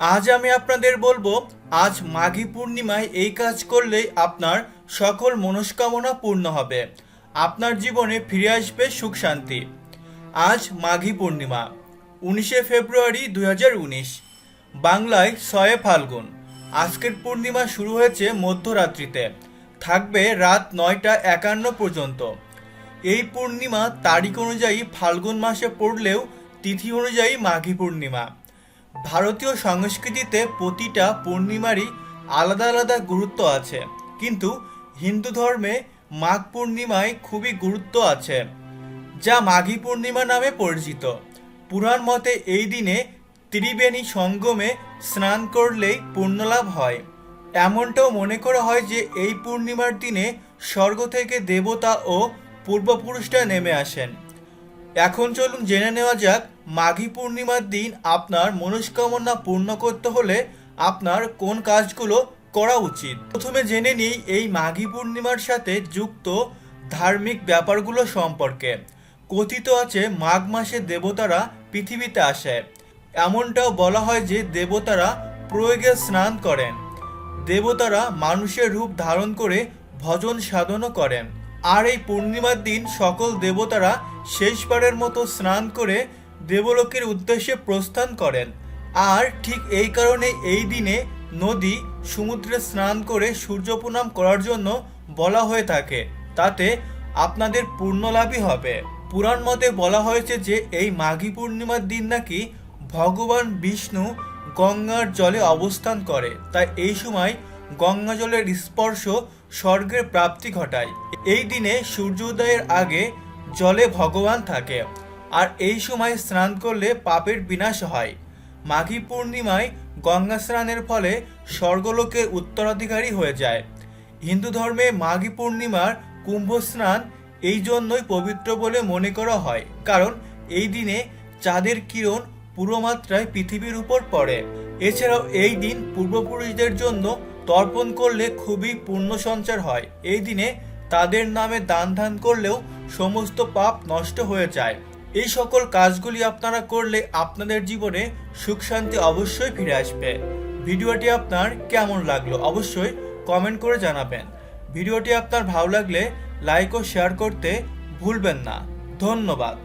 আজ আমি আপনাদের বলব, আজ মাঘী পূর্ণিমায় এই কাজ করলেই আপনার সকল মনস্কামনা পূর্ণ হবে। আপনার জীবনে ফিরে আসবে সুখ শান্তি। আজ মাঘী পূর্ণিমা, উনিশে ফেব্রুয়ারি দু হাজার উনিশ। বাংলায় ছয়ে ফাল্গুন। আজকের পূর্ণিমা শুরু হয়েছে মধ্যরাত্রিতে। থাকবে রাত নয়টা একান্ন পর্যন্ত। এই পূর্ণিমা তারিখ অনুযায়ী ফাল্গুন মাসে পড়লেও তিথি অনুযায়ী মাঘী পূর্ণিমা। ভারতীয় সংস্কৃতিতে প্রতিটা পূর্ণিমারই আলাদা আলাদা গুরুত্ব আছে। কিন্তু হিন্দু ধর্মে মাঘ পূর্ণিমায় খুবই গুরুত্ব আছে, যা মাঘী পূর্ণিমা নামে পরিচিত। পুরাণ মতে এই দিনে ত্রিবেণী সঙ্গমে স্নান করলেই পুণ্যলাভ হয়। এমনটাও মনে করা হয় যে এই পূর্ণিমার দিনে স্বর্গ থেকে দেবতা ও পূর্বপুরুষরা নেমে আসেন। এখন চলুন জেনে নেওয়া যাক, মাঘী পূর্ণিমার দিন আপনার মনস্কামনা পূর্ণ করতে হলে আপনার কোন কাজগুলো করা উচিত? প্রথমে জেনে নিই এই মাঘী পূর্ণিমার সাথে যুক্ত ধার্মিক ব্যাপারগুলো সম্পর্কে। কথিত আছে, মাঘ মাসে দেবতারা পৃথিবীতে আসে। এমনটাও বলা হয় যে দেবতারা প্রয়োগে স্নান করেন। দেবতারা মানুষের রূপ ধারণ করে ভজন সাধনও করেন। আর এই পূর্ণিমার দিন সকল দেবতারা শেষবারের মতো স্নান করে দেবলোকের উদ্দেশ্যে প্রস্থান করেন। আর ঠিক এই কারণে এই দিনে নদী সমুদ্রে স্নান করে সূর্য প্রণাম করার জন্য বলা হয়ে থাকে। তাতে আপনাদের পূর্ণলাভই হবে। পুরাণ মতে বলা হয়েছে যে এই মাঘী পূর্ণিমার দিন নাকি ভগবান বিষ্ণু গঙ্গার জলে অবস্থান করে। তাই এই সময় গঙ্গা জলের স্পর্শ স্বর্গের প্রাপ্তি ঘটায়। এই দিনে সূর্যোদয়ের আগে জলে ভগবান থাকে আর এই সময় স্নান করলে পাপের বিনাশ হয়। মাঘী পূর্ণিমায় গঙ্গা স্নানের ফলে স্বর্গলোকের উত্তরাধিকারী হয়ে যায়। হিন্দু ধর্মে মাঘী পূর্ণিমার কুম্ভ স্নান এই জন্যই পবিত্র বলে মনে করা হয়, কারণ এই দিনে চাঁদের কিরণ পুরো মাত্রায় পৃথিবীর উপর পড়ে। এছাড়াও এই দিন পূর্বপুরুষদের জন্য তর্পণ করলে খুবই পুণ্য সঞ্চার হয়। এই দিনে তাদের নামে দান ধান করলেও সমস্ত পাপ নষ্ট হয়ে যায়। এই সকল কাজগুলি আপনারা করলে আপনাদের জীবনে সুখ শান্তি অবশ্যই ফিরে আসবে। ভিডিওটি আপনার কেমন লাগল অবশ্যই কমেন্ট করে জানাবেন। ভিডিওটি আপনার ভালো লাগলে লাইক ও শেয়ার করতে ভুলবেন না। ধন্যবাদ।